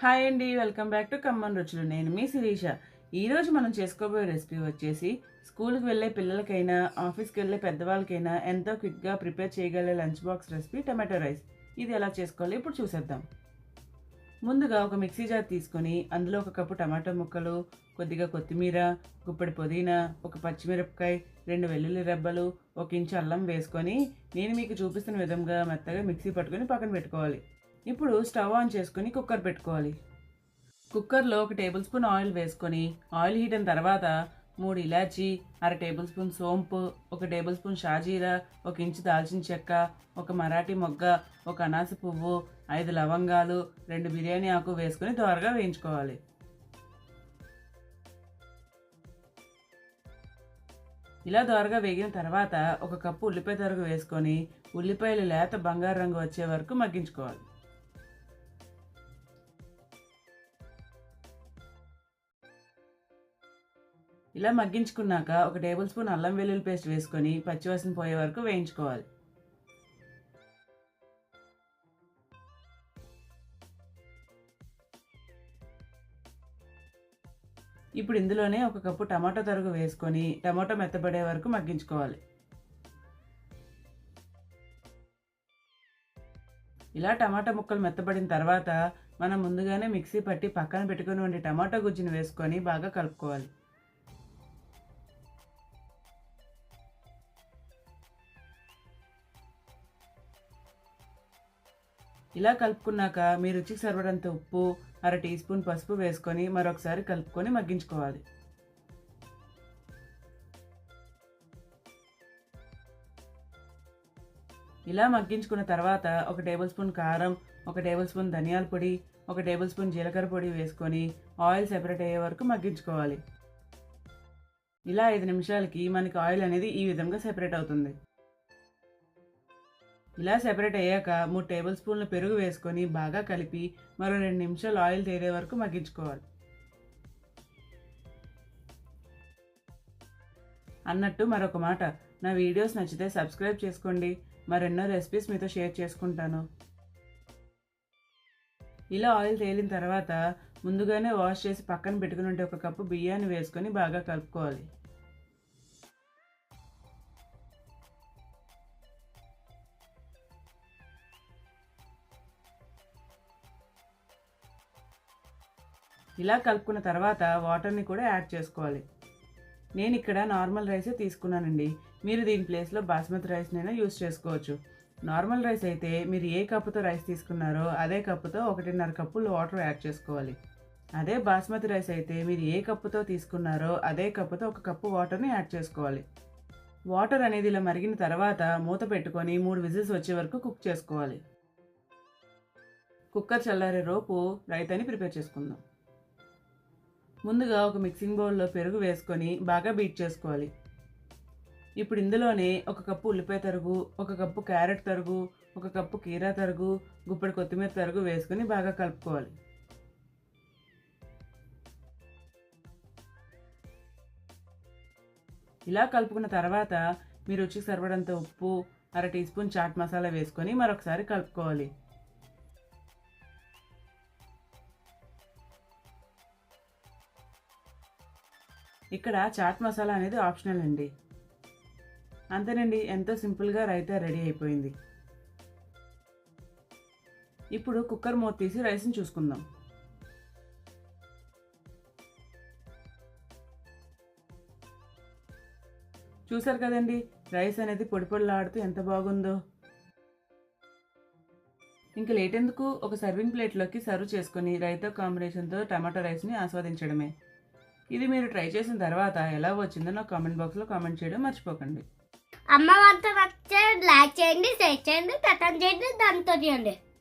Hi అండి welcome back to common రుచులు. నేను మీ శిరీష. ఈరోజు మనం చేసుకోబోయే రెసిపీ వచ్చేసి స్కూల్కి వెళ్ళే పిల్లలకైనా ఆఫీస్కి వెళ్ళే పెద్దవాళ్ళకైనా ఎంతో క్విక్గా prepare చేయగలే lunch box recipe tomato rice. ఇది ఎలా చేసుకోవాలో ఇప్పుడు చూసేద్దాం. ముందుగా ఒక మిక్సీ జార్ తీసుకొని అందులో ఒక కప్పు టమాటో ముక్కలు కొద్దిగా కొత్తిమీర గుప్పెడి పుదీనా ఒక పచ్చిమిరపకాయ రెండు వెల్లుల్లి రెబ్బలు ఒక ఇంచు అల్లం వేసుకొని నేను మీకు చూపిస్తున్న విధంగా మెత్తగా మిక్సీ పట్టుకొని పక్కన పెట్టుకోవాలి. ఇప్పుడు స్టవ్ ఆన్ చేసుకొని కుక్కర్ పెట్టుకోవాలి. కుక్కర్లో ఒక టేబుల్ స్పూన్ ఆయిల్ వేసుకొని ఆయిల్ హీట్ అయిన తర్వాత మూడు ఇలాచీ అర టేబుల్ స్పూన్ సోంపు ఒక టేబుల్ స్పూన్ షాజీరా ఒక ఇంచు దాల్చిన చెక్క ఒక మరాఠీ మొగ్గ ఒక అనాస పువ్వు ఐదు లవంగాలు రెండు బిర్యానీ ఆకు వేసుకొని త్వరగా వేయించుకోవాలి. ఇలా దోరగా వేగిన తర్వాత ఒక కప్పు ఉల్లిపాయ తరుగు వేసుకొని ఉల్లిపాయలు లేత బంగారు రంగు వచ్చే వరకు మగ్గించుకోవాలి. ఇలా మగ్గించుకున్నాక ఒక టేబుల్ స్పూన్ అల్లం వెల్లుల్లి పేస్ట్ వేసుకొని పచ్చివాసన పోయే వరకు వేయించుకోవాలి. ఇప్పుడు ఇందులోనే ఒక కప్పు టమాటో తరుగు వేసుకొని టమాటో మెత్తబడే వరకు మగ్గించుకోవాలి. ఇలా టమాటా ముక్కలు మెత్తబడిన తర్వాత మనం ముందుగానే మిక్సీ పట్టి పక్కన పెట్టుకుని ఉండి టమాటా గుజ్జుని వేసుకొని బాగా కలుపుకోవాలి. ఇలా కలుపుకున్నాక మీ రుచికి సరిపడంత ఉప్పు అర టీ స్పూన్ పసుపు వేసుకొని మరొకసారి కలుపుకొని మగ్గించుకోవాలి. ఇలా మగ్గించుకున్న తర్వాత ఒక టేబుల్ స్పూన్ కారం ఒక టేబుల్ స్పూన్ ధనియాల పొడి ఒక టేబుల్ స్పూన్ జీలకర్ర పొడి వేసుకొని ఆయిల్ సెపరేట్ అయ్యే వరకు మగ్గించుకోవాలి. ఇలా ఐదు నిమిషాలకి మనకి ఆయిల్ అనేది ఈ విధంగా సెపరేట్ అవుతుంది. ఇలా సెపరేట్ అయ్యాక మూడు టేబుల్ స్పూన్ల పెరుగు వేసుకొని బాగా కలిపి మరో రెండు నిమిషాలు ఆయిల్ తేరే వరకు మగ్గించుకోవాలి. అన్నట్టు మరొక మాట. నా వీడియోస్ నచ్చితే సబ్స్క్రైబ్ చేసుకోండి. మరెన్నో రెసిపీస్ మీతో షేర్ చేసుకుంటాను. ఇలా ఆయిల్ తేలిన తర్వాత ముందుగానే వాష్ చేసి పక్కన పెట్టుకుని ఉంటే ఒక కప్పు బియ్యాన్ని వేసుకొని బాగా కలుపుకోవాలి. ఇలా కలుపుకున్న తర్వాత వాటర్ని కూడా యాడ్ చేసుకోవాలి. నేను ఇక్కడ నార్మల్ రైసే తీసుకున్నానండి. మీరు దీని ప్లేస్లో బాస్మతి రైస్నైనా యూస్ చేసుకోవచ్చు. నార్మల్ రైస్ అయితే మీరు ఏ కప్పుతో రైస్ తీసుకున్నారో అదే కప్పుతో ఒకటిన్నర కప్పులు వాటర్ యాడ్ చేసుకోవాలి. అదే బాస్మతి రైస్ అయితే మీరు ఏ కప్పుతో తీసుకున్నారో అదే కప్పుతో ఒక కప్పు వాటర్ని యాడ్ చేసుకోవాలి. వాటర్ అనేది ఇలా మరిగిన తర్వాత మూత పెట్టుకొని మూడు విజిల్స్ వచ్చే వరకు కుక్ చేసుకోవాలి. కుక్కర్ చల్లారే రోపు రైతాని ప్రిపేర్ చేసుకుందాం. ముందుగా ఒక మిక్సింగ్ బౌల్లో పెరుగు వేసుకొని బాగా బీట్ చేసుకోవాలి. ఇప్పుడు ఇందులోనే ఒక కప్పు ఉల్లిపాయ తరుగు ఒక కప్పు క్యారెట్ తరుగు ఒక కప్పు కీరా తరుగు గుప్పడి కొత్తిమీర తరుగు వేసుకొని బాగా కలుపుకోవాలి. ఇలా కలుపుకున్న తర్వాత మీ రుచికి సరిపడంత ఉప్పు అర టీ స్పూన్ చాట్ మసాలా వేసుకొని మరొకసారి కలుపుకోవాలి. ఇక్కడ చాట్ మసాలా అనేది ఆప్షనల్ అండి. అంతేనండి ఎంతో సింపుల్గా రైతా రెడీ అయిపోయింది. ఇప్పుడు కుక్కర్ మూత తీసి రైస్ని చూసుకుందాం. చూసారు కదండి రైస్ అనేది పొడి పొడిలాడుతూ ఎంత బాగుందో. ఇంకా లేట్ ఎందుకు? ఒక సర్వింగ్ ప్లేట్లోకి సర్వ్ చేసుకొని రైతా కాంబినేషన్తో టమాటో రైస్ని ఆస్వాదించడమే. ఇది మీరు ట్రై చేసిన తర్వాత ఎలా వచ్చిందో నాకు కామెంట్ బాక్స్లో కామెంట్ చేయడం మర్చిపోకండి. అమ్మ వంట నచ్చే లైక్ చేయండి షేర్ చేయండి కథం చేయండి దాంతో చేయండి.